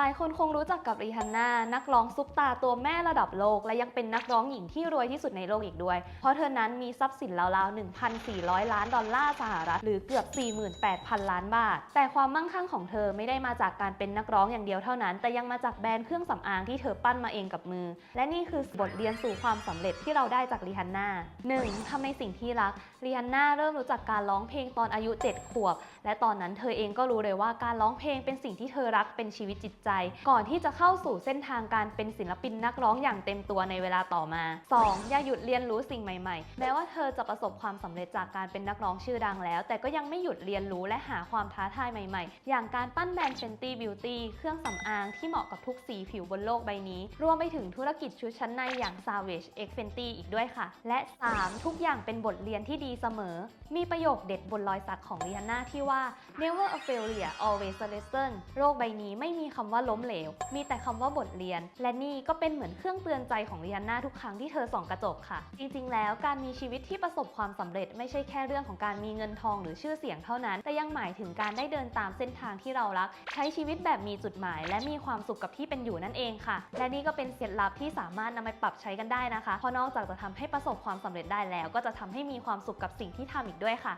ลายคนคงรู้จักกับรีฮันน่านักร้องซุปตาตัวแม่ระดับโลก และยังเป็นนักร้องหญิงที่รวยที่สุดในโลกอีกด้วย เพราะเธอนั้นมีทรัพย์สินราวๆ 1,400 ล้านดอลลาร์สหรัฐ หรือเกือบ 48,000 ล้านบาท แต่ความมั่งคั่งของเธอไม่ได้มาจากการเป็นนักร้องอย่างเดียวเท่านั้น แต่ยังมาจากแบรนด์เครื่องสำอางที่เธอปั้นมาเองกับมือ และนี่คือบทเรียนสู่ความสำเร็จที่เราได้จากรีฮันน่า 1. ทำในสิ่งที่รักรีฮันน่าเริ่มรู้จักการร้องเพลงตอนอายุ 7 ขวบ และตอนนั้นเธอเองก็รู้เลยว่าการร้องเพลงเป็นสิ่งที่เธอรักเป็นชีวิตจิตใจก่อนที่จะเข้าสู่เส้นทางการเป็นศิลปินนักร้องอย่างเต็มตัวในเวลาต่อมา 2. อย่าหยุดเรียนรู้สิ่งใหม่ๆ แม้ว่าเธอจะประสบความสำเร็จจากการเป็นนักร้องชื่อดังแล้ว แต่ก็ยังไม่หยุดเรียนรู้และหาความท้าทายใหม่ๆ อย่างการปั้นแบรนด์ Fenty Beauty เครื่องสำอางที่เหมาะกับทุกสีผิวบนโลกใบนี้ รวมไปถึงธุรกิจชุดชั้นในอย่าง Savage X Fenty อีกด้วยค่ะ และ 3. ทุกอย่างเป็นบทเรียนที่ดีเสมอ มีประโยคเด็ดบนรอยสักของริฮันน่าที่ว่า never a failure always a lesson โลกใบนี้ไม่มีคำว่าล้มเหลว มีแต่คำว่าบทเรียน และนี่ก็เป็นเหมือนเครื่องเตือนใจของริฮันน่าทุกครั้งที่เธอส่องกระจกค่ะ จริงๆ แล้วการมีชีวิตที่ประสบความสำเร็จไม่ใช่แค่เรื่องของการมีเงินทองหรือชื่อเสียงเท่านั้น แต่ยังหมายถึงการได้เดินตามเส้นทางที่เรารัก ใช้ชีวิตแบบมีจุดหมาย และมีความสุขกับที่เป็นอยู่นั่นเองค่ะ และนี่ก็เป็นเคล็ดลับที่สามารถนำไปปรับใช้กันได้นะคะ เพราะนอกจากจะทำให้ประสบความสำเร็จได้แล้ว ก็จะทำให้มีความสุขกับสิ่งที่ทำอีกด้วยค่ะ